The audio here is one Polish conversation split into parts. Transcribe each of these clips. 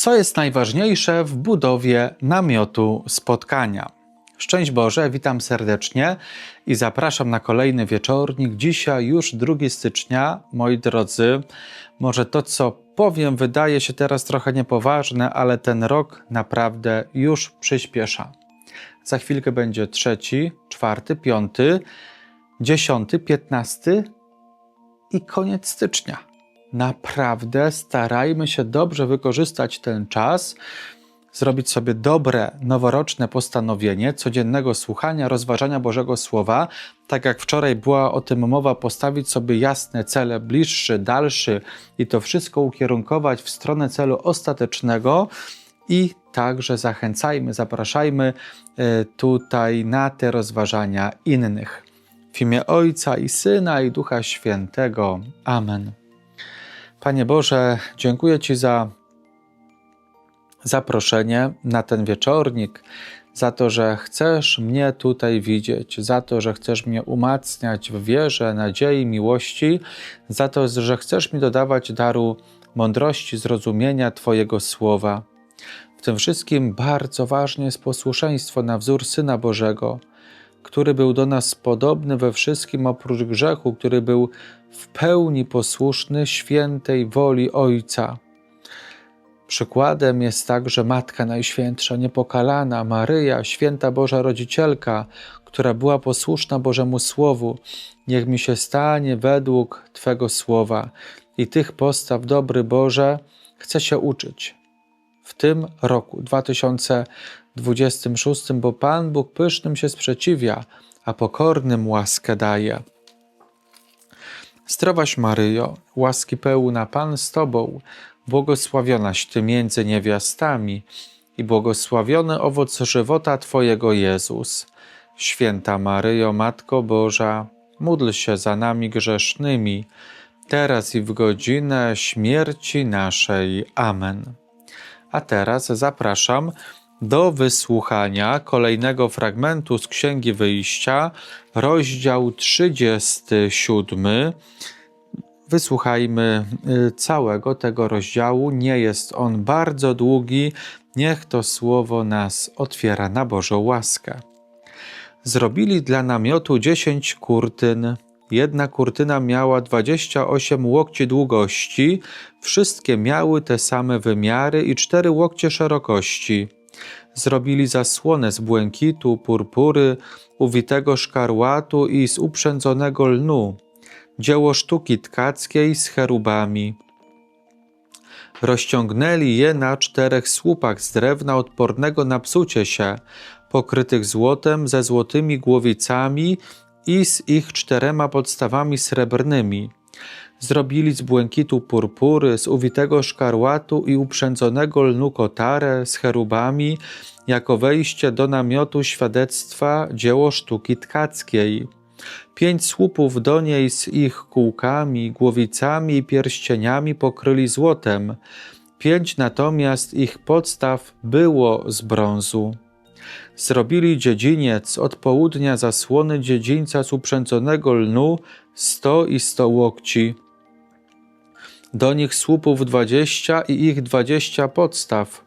Co jest najważniejsze w budowie namiotu spotkania? Szczęść Boże, witam serdecznie i zapraszam na kolejny wieczornik. Dzisiaj już 2 stycznia, moi drodzy. Może to, co powiem, wydaje się teraz trochę niepoważne, ale ten rok naprawdę już przyspiesza. Za chwilkę będzie trzeci, czwarty, piąty, dziesiąty, piętnasty i koniec stycznia. Naprawdę starajmy się dobrze wykorzystać ten czas, zrobić sobie dobre noworoczne postanowienie codziennego słuchania, rozważania Bożego Słowa. Tak jak wczoraj była o tym mowa, postawić sobie jasne cele, bliższy, dalszy i to wszystko ukierunkować w stronę celu ostatecznego. I także zachęcajmy, zapraszajmy e, tutaj na te rozważania innych. W imię Ojca i Syna i Ducha Świętego. Amen. Panie Boże, dziękuję Ci za zaproszenie na ten wieczornik, za to, że chcesz mnie tutaj widzieć, za to, że chcesz mnie umacniać w wierze, nadziei, miłości, za to, że chcesz mi dodawać daru mądrości, zrozumienia Twojego słowa. W tym wszystkim bardzo ważne jest posłuszeństwo na wzór Syna Bożego, który był do nas podobny we wszystkim oprócz grzechu, który był w pełni posłuszny świętej woli Ojca. Przykładem jest także Matka Najświętsza, niepokalana Maryja, święta Boża Rodzicielka, która była posłuszna Bożemu Słowu. Niech mi się stanie według Twego Słowa. I tych postaw, dobry Boże, chcę się uczyć tym roku 2026, bo Pan Bóg pysznym się sprzeciwia, a pokornym łaskę daje. Zdrowaś Maryjo, łaski pełna Pan z Tobą, błogosławionaś Ty między niewiastami i błogosławiony owoc żywota Twojego Jezus. Święta Maryjo, Matko Boża, módl się za nami grzesznymi, teraz i w godzinę śmierci naszej. Amen. A teraz zapraszam do wysłuchania kolejnego fragmentu z Księgi Wyjścia, rozdział 37. Wysłuchajmy y, całego tego rozdziału. Nie jest on bardzo długi. Niech to słowo nas otwiera na Bożą łaskę. Zrobili dla namiotu dziesięć kurtyn. Jedna kurtyna miała dwadzieścia osiem łokci długości, wszystkie miały te same wymiary i cztery łokcie szerokości. Zrobili zasłonę z błękitu, purpury, uwitego szkarłatu i z uprzędzonego lnu dzieło sztuki tkackiej z cherubami. Rozciągnęli je na czterech słupach z drewna odpornego na psucie się, pokrytych złotem ze złotymi głowicami i z ich czterema podstawami srebrnymi. Zrobili z błękitu purpury, z uwitego szkarłatu i uprzędzonego lnu kotarę z cherubami, jako wejście do namiotu świadectwa dzieło sztuki tkackiej Pięć słupów do niej z ich kółkami, głowicami i pierścieniami pokryli złotem, pięć natomiast ich podstaw było z brązu. Zrobili dziedziniec od południa zasłony dziedzińca z uprzędzonego lnu sto i sto łokci. Do nich słupów dwadzieścia i ich dwadzieścia podstaw.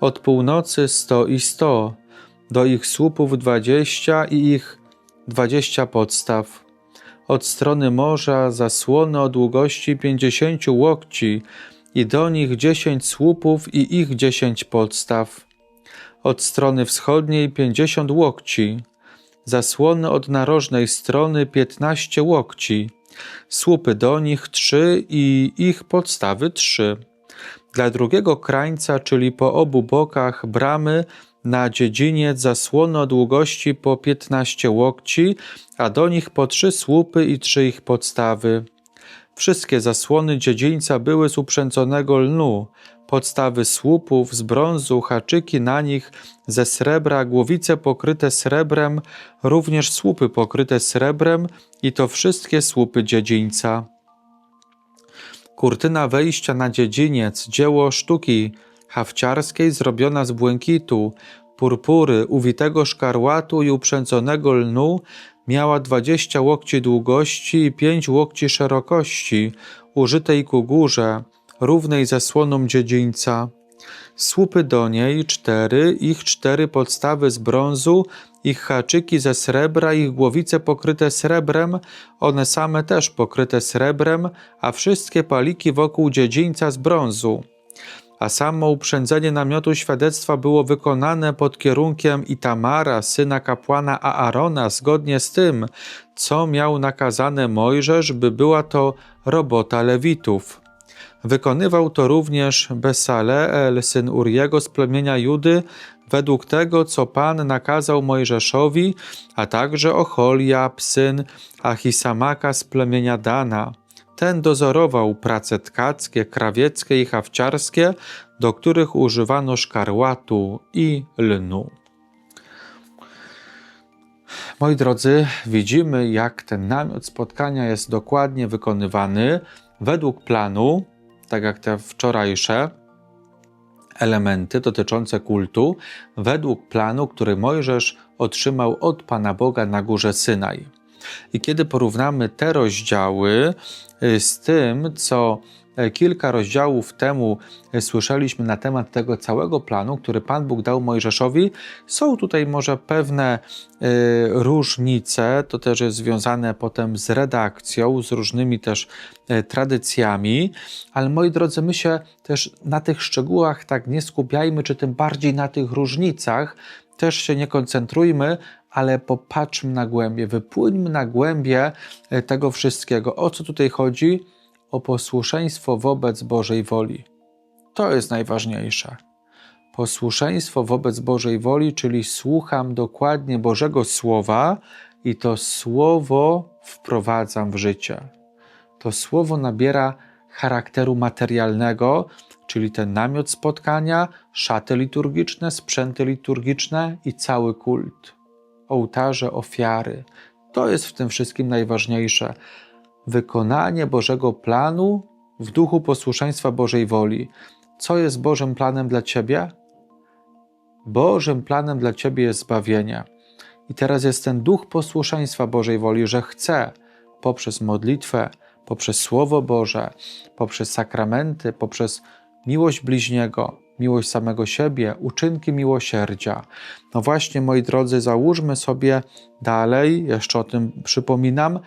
Od północy sto i sto. Do ich słupów dwadzieścia i ich dwadzieścia podstaw. Od strony morza zasłony o długości pięćdziesięciu łokci i do nich dziesięć słupów i ich dziesięć podstaw. Od strony wschodniej pięćdziesiąt łokci. Zasłony od narożnej strony piętnaście łokci. Słupy do nich trzy i ich podstawy trzy. Dla drugiego krańca, czyli po obu bokach bramy, na dziedziniec zasłony o długości po 15 łokci, a do nich po trzy słupy i trzy ich podstawy. Wszystkie zasłony dziedzińca były z uprzędzonego lnu, podstawy słupów z brązu, haczyki na nich ze srebra, głowice pokryte srebrem, również słupy pokryte srebrem i to wszystkie słupy dziedzińca. Kurtyna wejścia na dziedziniec, dzieło sztuki hawciarskiej zrobiona z błękitu, purpury, uwitego szkarłatu i uprzędzonego lnu, miała dwadzieścia łokci długości i pięć łokci szerokości, użytej ku górze, równej zasłoną dziedzińca. Słupy do niej cztery, ich cztery podstawy z brązu, ich haczyki ze srebra, ich głowice pokryte srebrem, one same też pokryte srebrem, a wszystkie paliki wokół dziedzińca z brązu. A samo uprzędzenie namiotu świadectwa było wykonane pod kierunkiem Itamara, syna kapłana Aarona, zgodnie z tym, co miał nakazane Mojżesz, by była to robota Lewitów. Wykonywał to również Besaleel, syn Uriego z plemienia Judy, według tego, co Pan nakazał Mojżeszowi, a także Ocholiab, syn Achisamaka z plemienia Dana. Ten dozorował prace tkackie, krawieckie i hawciarskie, do których używano szkarłatu i lnu. Moi drodzy, widzimy, jak ten namiot spotkania jest dokładnie wykonywany według planu, tak jak te wczorajsze elementy dotyczące kultu, według planu, który Mojżesz otrzymał od Pana Boga na górze Synaj. I kiedy porównamy te rozdziały y, z tym, co kilka rozdziałów temu e, słyszeliśmy na temat tego całego planu, który Pan Bóg dał Mojżeszowi, są tutaj może pewne y, różnice, to też jest związane potem z redakcją, z różnymi też tradycjami, ale moi drodzy, my się też na tych szczegółach tak nie skupiajmy, czy tym bardziej na tych różnicach, też się nie koncentrujmy, ale popatrzmy na głębie, wypłyńmy na głębie e, tego wszystkiego. O co tutaj chodzi? O posłuszeństwo wobec Bożej woli. To jest najważniejsze. Posłuszeństwo wobec Bożej woli, czyli słucham dokładnie Bożego Słowa i to Słowo wprowadzam w życie. To Słowo nabiera charakteru materialnego, czyli ten namiot spotkania, szaty liturgiczne, sprzęty liturgiczne i cały kult ołtarze, ofiary. To jest w tym wszystkim najważniejsze. Wykonanie Bożego planu w duchu posłuszeństwa Bożej woli. Co jest Bożym planem dla Ciebie? Bożym planem dla Ciebie jest zbawienie. I teraz jest ten duch posłuszeństwa Bożej woli, że chce poprzez modlitwę, poprzez Słowo Boże, poprzez sakramenty, poprzez miłość bliźniego, miłość samego siebie, uczynki miłosierdzia. No właśnie, moi drodzy, załóżmy sobie dalej, jeszcze o tym przypominam,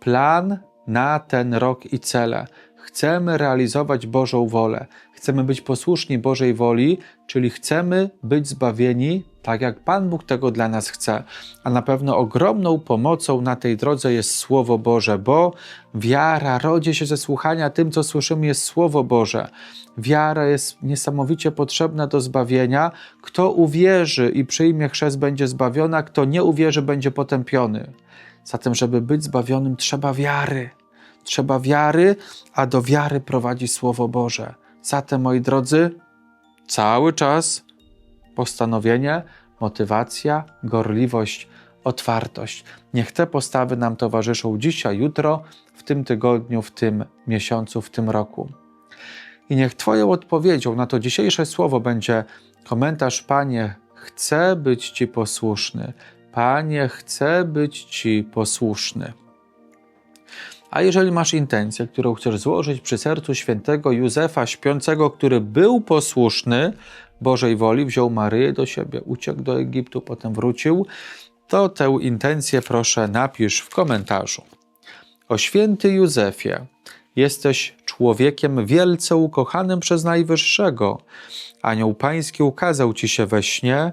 plan na ten rok i cele. Chcemy realizować Bożą wolę, chcemy być posłuszni Bożej woli, czyli chcemy być zbawieni tak, jak Pan Bóg tego dla nas chce. A na pewno ogromną pomocą na tej drodze jest Słowo Boże, bo wiara rodzi się ze słuchania tym, co słyszymy, jest Słowo Boże. Wiara jest niesamowicie potrzebna do zbawienia. Kto uwierzy i przyjmie chrzest, będzie zbawiona, kto nie uwierzy, będzie potępiony. Zatem, żeby być zbawionym, trzeba wiary. Trzeba wiary, a do wiary prowadzi Słowo Boże. Zatem, moi drodzy, cały czas postanowienie, motywacja, gorliwość, otwartość. Niech te postawy nam towarzyszą dzisiaj, jutro, w tym tygodniu, w tym miesiącu, w tym roku. I niech Twoją odpowiedzią na to dzisiejsze słowo będzie komentarz: Panie, chcę być Ci posłuszny. Panie, chcę być Ci posłuszny. A jeżeli masz intencję, którą chcesz złożyć przy sercu świętego Józefa śpiącego, który był posłuszny Bożej woli, wziął Maryję do siebie, uciekł do Egiptu, potem wrócił, to tę intencję proszę napisz w komentarzu. O święty Józefie, jesteś człowiekiem wielce ukochanym przez Najwyższego. Anioł Pański ukazał ci się we śnie,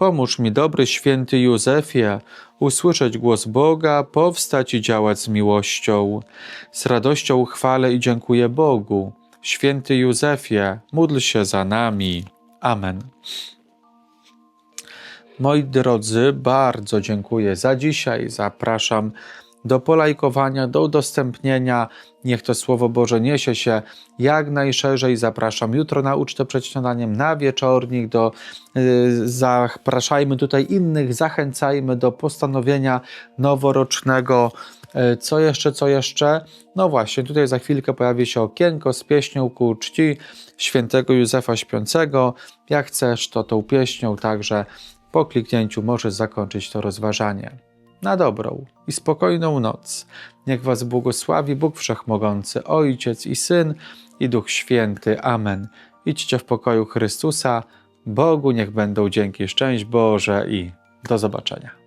Pomóż mi, dobry święty Józefie, usłyszeć głos Boga, powstać i działać z miłością. Z radością chwalę i dziękuję Bogu. Święty Józefie, módl się za nami. Amen. Moi drodzy, bardzo dziękuję za dzisiaj. Zapraszam do polajkowania, do udostępnienia. Niech to Słowo Boże niesie się jak najszerzej. Zapraszam jutro na ucztę przed śniadaniem, na wieczornik. Do, yy, zapraszajmy tutaj innych, zachęcajmy do postanowienia noworocznego. Yy, co jeszcze, co jeszcze? No właśnie, tutaj za chwilkę pojawi się okienko z pieśnią ku czci świętego Józefa Śpiącego. Jak chcesz, to tą pieśnią także po kliknięciu możesz zakończyć to rozważanie. Na dobrą i spokojną noc. Niech Was błogosławi Bóg Wszechmogący, Ojciec i Syn i Duch Święty. Amen. Idźcie w pokoju Chrystusa. Bogu niech będą dzięki, szczęść Boże i do zobaczenia.